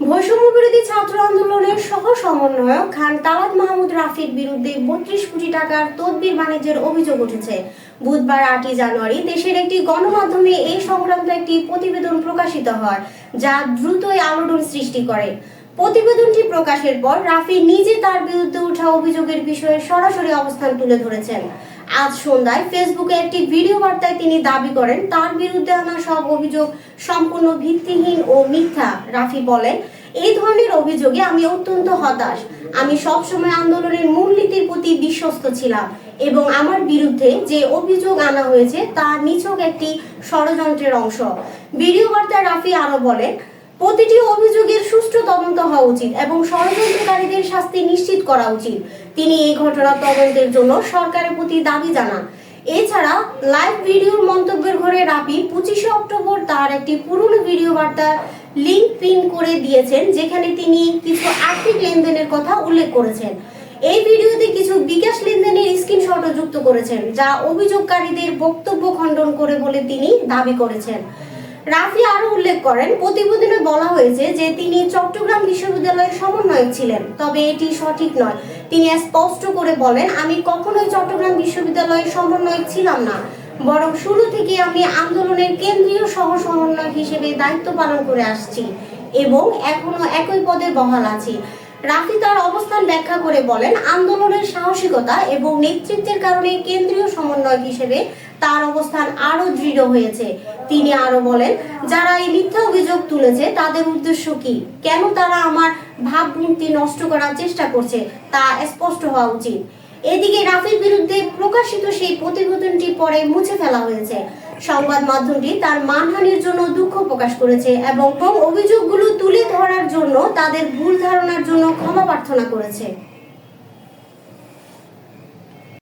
বৈষম্য বিরোধী ছাত্র আন্দোলনের সহ সমন্বয়ক খান তালাত মাহমুদ রাফির বিরুদ্ধে বত্রিশ কোটি টাকার তদবির বাণিজ্যের অভিযোগ উঠেছে। বুধবার আটই জানুয়ারি দেশের একটি গণমাধ্যমে এই সংক্রান্ত একটি প্রতিবেদন প্রকাশিত হয়, যা দ্রুতই আলোড়ন সৃষ্টি করে। প্রতিবেদনটি প্রকাশের পর রাফি নিজে তার বিরুদ্ধে ওঠা অভিযোগের বিষয়ে সরাসরি অবস্থান তুলে ধরেছেন। আজ সন্ধ্যায় ফেসবুকে একটি ভিডিও বার্তায় তিনি দাবি করেন, তার বিরুদ্ধে আনা সব অভিযোগ সম্পূর্ণ ভিত্তিহীন ও মিথ্যা, রাফি বলেন। এই ধরনের অভিযোগে আমি অত্যন্ত হতাশ। আমি সবসময় আন্দোলনের মূলনীতির প্রতি বিশ্বস্ত ছিলাম এবং আমার বিরুদ্ধে যে অভিযোগ আনা হয়েছে, তা নিছক একটি ষড়যন্ত্রের অংশ। ভিডিও বার্তায় রাফি আরও বলেন প্রতিটি অভিযোগের সুষ্ঠু তদন্ত হওয়া উচিত এবং ষড়যন্ত্রকারীদের শাস্তি নিশ্চিত করা উচিত। তিনি এই ঘটনার তদন্তের জন্য সরকারের প্রতি দাবি জানান। এছাড়া লাইভ ভিডিওর মন্তব্যের ঘরে রাপি পঁচিশে অক্টোবর তার একটি পুরনো ভিডিও বার্তা লিঙ্ক পিন করে দিয়েছেন, যেখানে তিনি কিছু আর্থিক লেনদেনের কথা উল্লেখ করেছেন। এই ভিডিওতে কিছু বিকাশ লেনদেনের স্ক্রিনশটও যুক্ত করেছেন, যা অভিযোগকারীদের বক্তব্য খণ্ডন করে বলে তিনি দাবি করেছেন। রাফি আরও উল্লেখ করেন, প্রতিবেদনে বলা হয়েছে যে তিনি চট্টগ্রাম বিশ্ববিদ্যালয়ের সমন্বয়ক ছিলেন, তবে এটি সঠিক নয়। তিনি স্পষ্ট করে বলেন, আমি কখনোই চট্টগ্রাম বিশ্ববিদ্যালয়ের সমন্বয়ক ছিলাম না, বরং শুরু থেকে আমি আন্দোলনের কেন্দ্রীয় সহ সমন্বয়ক হিসেবে দায়িত্ব পালন করে আসছি এবং এখনও একই পদে বহাল আছি। রাফি তার অবস্থান ব্যাখ্যা করে বলেন, আন্দোলনের সাহসিকতা এবং নেতৃত্বের কারণে কেন্দ্রীয় সমন্বয়ক হিসেবে তার অবস্থান আরও দৃঢ় হয়েছে। তিনি আরও বলেন, যারা এই মিথ্যা অভিযোগ তুলেছে, তাদের উদ্দেশ্য কি? কেন তারা আমার ভাবমূর্তি নষ্ট করার চেষ্টা করছে? তা স্পষ্ট হওয়া উচিত। এদিকে রাফির বিরুদ্ধে প্রকাশিত সেই প্রতিবেদনটি পরে মুছে ফেলা হয়েছে। সংবাদ মাধ্যমটি তার মানহানির জন্য দুঃখ প্রকাশ করেছে এবং অভিযোগগুলো তুলে ধরার জন্য তাদের ভুল ধারণার জন্য ক্ষমা প্রার্থনা করেছে।